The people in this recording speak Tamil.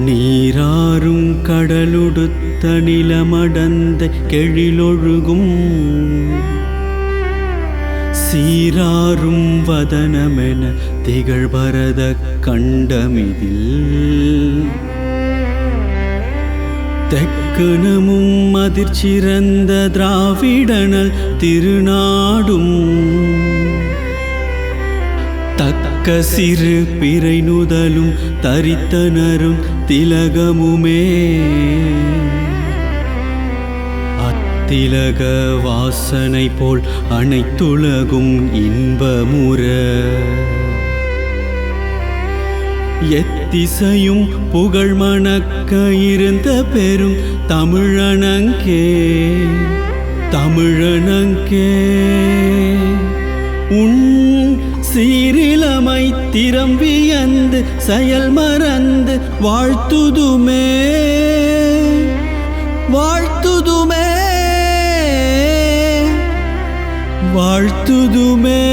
நீராறும் கடலுடுத்த நிலமடந்த கெழிலொழுகும். சீராறும் வதனமென திகழ் பரத கண்டமிதில். தெக்கணமும் அதிர்ச்சிறந்த திராவிடனல் திருநாடும். கசிறு பிறை நுதலும் தரித்தனரும் திலகமுமே. அத்திலக வாசனை போல் அனைத்துலகும் இன்பமுற. எத்திசையும் புகழ் மணக்க இருந்த பெரும் தமிழனங்கே. தமிழனங்கே. உன் சீரிலமை திறம்பியந்து செயல் மறந்து வாழ்த்துதுமே. வாழ்த்துதுமே. வாழ்த்துதுமே.